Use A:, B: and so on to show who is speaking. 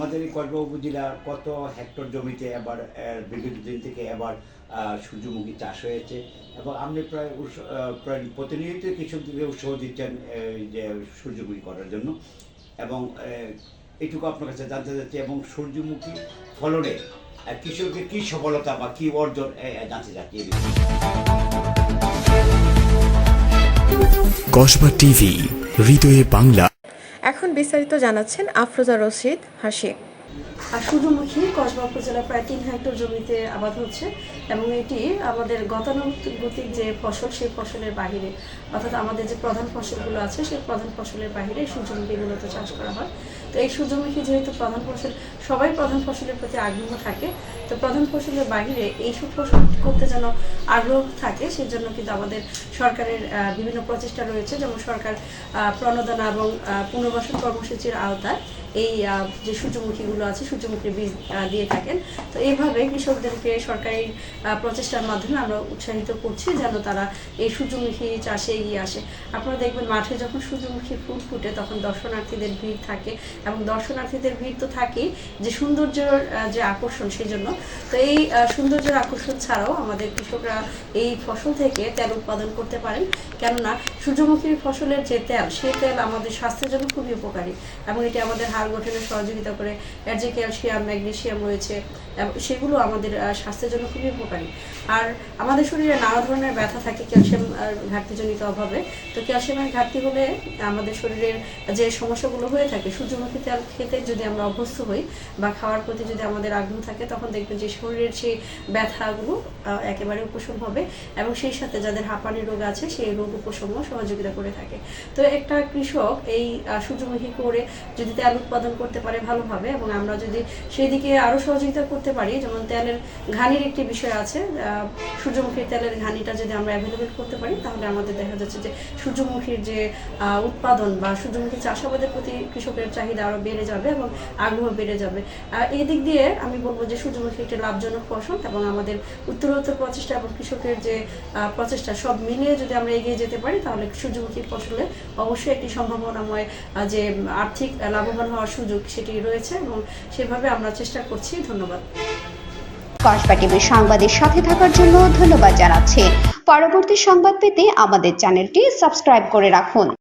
A: আমাদের এই কসবা উপজেলার কত হেক্টর জমিতে এবার বিগত দিন থেকে এবার সূর্যমুখী চাষ হয়েছে এবং আপনি প্রায় প্রায় প্রতিনিয়ত কৃষকদেরকে উৎসাহ দিচ্ছেন যে সূর্যমুখী করার জন্য। এবং এটুকু আপনার কাছে জানতে চাচ্ছি, এবং সূর্যমুখী ফলনে কৃষকের কী সফলতা বা কী অর্জন জানতে চাচ্ছি
B: কসবা টিভি, হৃদয়ে বাংলা।
C: এখন বিস্তারিত জানাচ্ছেন আফরোজা রশিদ হাসি।
D: আর সূর্যমুখী কসবা উপজেলা প্রায় তিন হেক্টর জমিতে আবাদ হচ্ছে এবং এটি আমাদের গতানুগতিক যে ফসল, সেই ফসলের বাহিরে, অর্থাৎ আমাদের যে প্রধান ফসলগুলো আছে, সেই প্রধান ফসলের বাহিরে সূর্যমুখী মূলত চাষ করা হয়। তো এই সূর্যমুখী যেহেতু প্রধান ফসল, সবাই প্রধান ফসলের প্রতি আগ্রহ থাকে। তো প্রধান ফসলের বাহিরে এইসব ফসল করতে যেন আগ্রহ থাকে, সেজন্য কিন্তু আমাদের সরকারের বিভিন্ন প্রচেষ্টা রয়েছে। যেমন সরকার প্রণোদনা এবং পুনর্বাসন কর্মসূচির আওতায় এই যে সূর্যমুখীগুলো আছে, সূর্যমুখীর বীজ দিয়ে থাকেন। তো এইভাবে কৃষকদেরকে সরকারি প্রচেষ্টার মাধ্যমে আমরা উৎসাহিত করছি যেন তারা এই সূর্যমুখী চাষে এগিয়ে আসে। আপনারা দেখবেন মাঠে যখন সূর্যমুখী ফুল ফুটে তখন দর্শনার্থীদের ভিড় থাকে এবং দর্শনার্থীদের ভিড় তো থাকেই যে সৌন্দর্যের যে আকর্ষণ সেই জন্য তো এই সৌন্দর্যের আকর্ষণ ছাড়াও আমাদের কৃষকরা এই ফসল থেকে তেল উৎপাদন করতে পারেন। কেননা সূর্যমুখীর ফসলের যে তেল, সেই তেল আমাদের স্বাস্থ্যের জন্য খুবই উপকারী এবং এটি আমাদের হাড় গঠনে সহযোগিতা করে এর যে ক্যালসিয়াম, ম্যাগনেসিয়াম রয়েছে সেগুলো আমাদের স্বাস্থ্যের জন্য খুবই উপকারী। আর আমাদের শরীরে নানা ধরনের ব্যথা থাকে ক্যালসিয়াম ঘাটতিজনিত অভাবে। তো ক্যালসিয়ামের ঘাটতি হলে আমাদের শরীরের যে সমস্যাগুলো হয়ে থাকে, সূর্যমুখী তেল খেতে যদি আমরা অভ্যস্ত হই বা খাওয়ার প্রতি যদি আমাদের আগ্রহ থাকে, তখন দেখবেন যে শরীরের সেই ব্যথাগুলো একেবারে উপশম হবে। এবং সেই সাথে যাদের হাঁপানি রোগ আছে, সেই রোগ উপশমও সহযোগিতা করে থাকে। তো একটা কৃষক এই সূর্যমুখী করে যদি তেল উৎপাদন করতে পারে ভালোভাবে এবং আমরা যদি সেই দিকে আরও সহযোগিতা করতে পারি, যেমন তেলের ঘানির একটি বিষয় আছে সূর্যমুখীর তেলের ঘানিটা যদি আমরা অ্যাভেলেবেল করতে পারি, তাহলে আমাদের দেখা যাচ্ছে যে সূর্যমুখীর যে উৎপাদন বা সূর্যমুখী চাষাবাদের প্রতি কৃষকের চাহিদা আরও বেড়ে যাবে এবং আগ্রহ বেড়ে যাবে। এই দিক দিয়ে আমি বলব যে সূর্যমুখী একটি লাভজনক ফসল এবং আমাদের উত্তরোত্তর প্রচেষ্টা এবং কৃষকের যে প্রচেষ্টা সব মিলিয়ে যদি আমরা এগিয়ে যেতে পারি, তাহলে সূর্যমুখী ফসলে অবশ্যই একটি সম্ভাবনাময় যে, আর্থিক, লাভবান লাভবান হওয়ার সুযোগ সেটি রয়েছে এবং সেভাবে আমরা চেষ্টা করছি। ধন্যবাদ।
E: কসবা টিভির সংবাদের সাথে থাকার জন্য ধন্যবাদ জানাচ্ছি। পরবর্তী সংবাদ পেতে আমাদের চ্যানেলটি সাবস্ক্রাইব করে রাখুন।